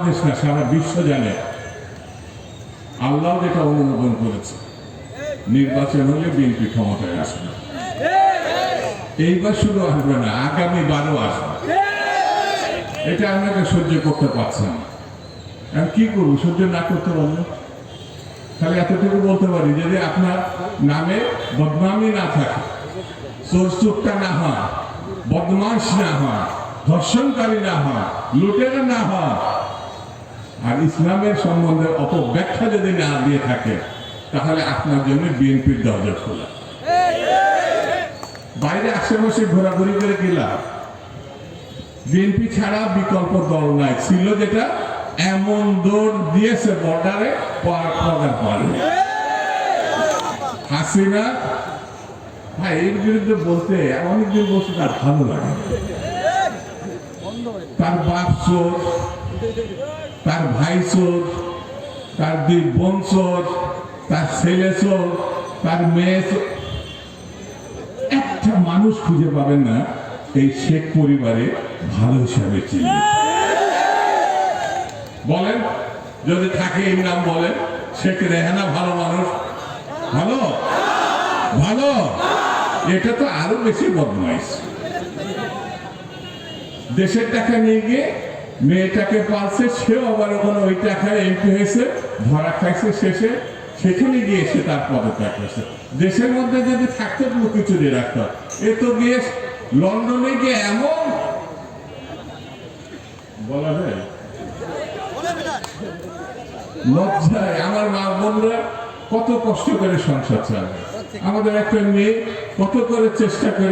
বাংলাদেশ না সারা বিশ্ব জানে। আল্লাহ যেটা অনুমোদন করেছে, নির্বাচন হলে বিএনপি ক্ষমতায় আসবে। এইবার শুধু আসবে না, আগামী বারো আসবে। এটা আপনাকে সহ্য করতে পারছেন না। আর কি করব, সহ্য না করতে পারলে খালি এতটুকু বলতে পারি যদি আপনার নামে বদনামি না থাকে চোরচুপটা না হয় বদমাস না হয়, ধর্ষণকারী না হয়, লুটেরা না হয় আর ইসলামের সম্বন্ধে অপব্যাখ্যা যদি না দিয়ে থাকে, তাহলে আপনার জন্য বিএনপির দরজা খোলা। বাইরে আশেপাশে ঘোরাঘুরি করে গেলাম বিএনপি ছাড়া বিকল্প দল নাই। ছিল যেটা, এমন দৌড় দিয়েছে বর্ডারে, পার করার হাসিনা, ভাই, এর বিরুদ্ধে বলতে অনেকদিন বলছে তার ভালো লাগে। তার বাপ চোর, তার ভাই চোর, তার দুই বোন চোর, তার ছেলে চোর, তার মেয়ে একটা মানুষ খুঁজে পাবেন না, এই শেখ পরিবারে ভালো হিসাবে চিনি। বলেন, যদি থাকে এই নাম বলেন, শেখ রেহানা ভালো মানুষ। ভালো? ভালো? এটা তো আরও বেশি বদমাইশ। দেশের টাকা নিয়ে গিয়ে মেয়েটাকে পালছে, সেও আবার ওখানে ওই টাকায় এমপি হয়েছে ধরা খাইছে শেষে। সেখানে গিয়ে সে তার পদত্যাগ করছে। দেশের মধ্যে যদি থাকতো লুকি চুরি রাখতো। এ তো গিয়ে লন্ডনে গিয়ে এমন বলা যায়? লজ্জায় আমার মা বোনরা কত কষ্ট করে সংসার চালায়। আমাদের একটা মেয়ে কত করে চেষ্টা করে